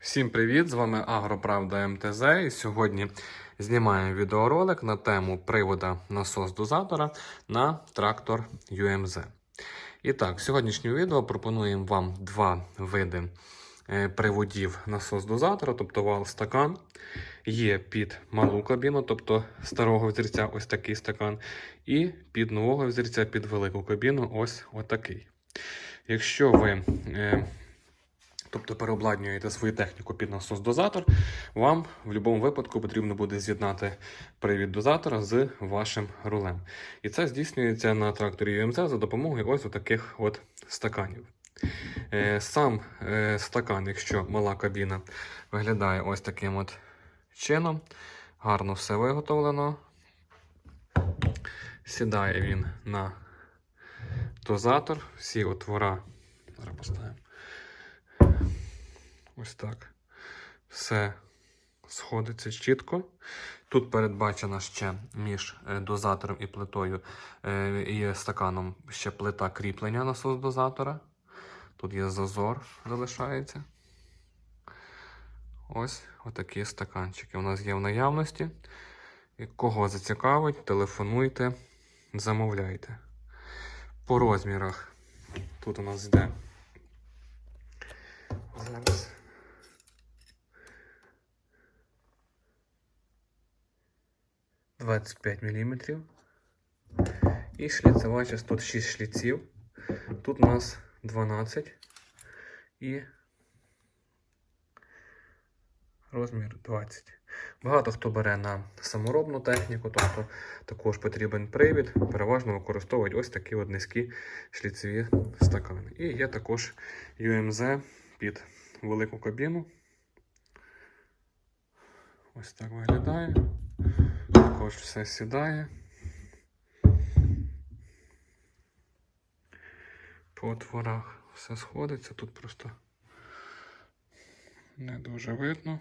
Всім привіт! З вами Агроправда МТЗ. І сьогодні знімаємо відеоролик на тему привода насос-дозатора на трактор UMZ. І так, в сьогоднішньому відео пропонуємо вам два види е, приводів насос-дозатора, тобто вал-стакан. Є під малу кабіну, тобто старого взірця, ось такий стакан, і під нового взірця, під велику кабіну, ось отакий. Якщо ви е, тобто переобладнюєте свою техніку під насос-дозатор, вам в будь-якому випадку потрібно буде з'єднати привід дозатора з вашим рулем. І це здійснюється на тракторі UMZ за допомогою ось таких от стаканів. Е, Сам е, стакан, якщо мала кабіна, виглядає ось таким от чином. Гарно все виготовлено. Сідає він на дозатор, всі отвора. Зараз поставимо. Ось так. Все сходиться чітко. Тут передбачена ще між е, дозатором і плитою е, і стаканом ще плита кріплення насос дозатора. Тут є зазор, залишається. Ось отакі стаканчики у нас є в наявності. Кого зацікавить, телефонуйте, замовляйте. По розмірах тут у нас йде. Зараз. Двадцять п'ять міліметрів. І шліцева частина. Тут 6 шліців. Тут у нас 12 і розмір 20. Багато хто бере на саморобну техніку, тобто також потрібен привід. Переважно використовують ось такі от низькі шліцеві стакани. І є також UMZ під велику кабіну. Ось так виглядає. Також все сідає. По отворах все сходиться, тут просто не дуже видно.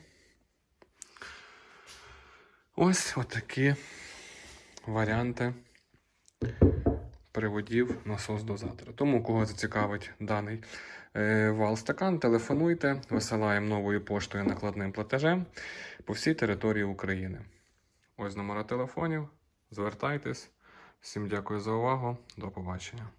Ось отакі варіанти приводів насос дозатора. Тому, кого зацікавить даний е, вал-стакан, телефонуйте, висилаємо новою поштою накладним платежем по всій території України. Ось номера телефонів. Звертайтесь. Всім дякую за увагу. До побачення.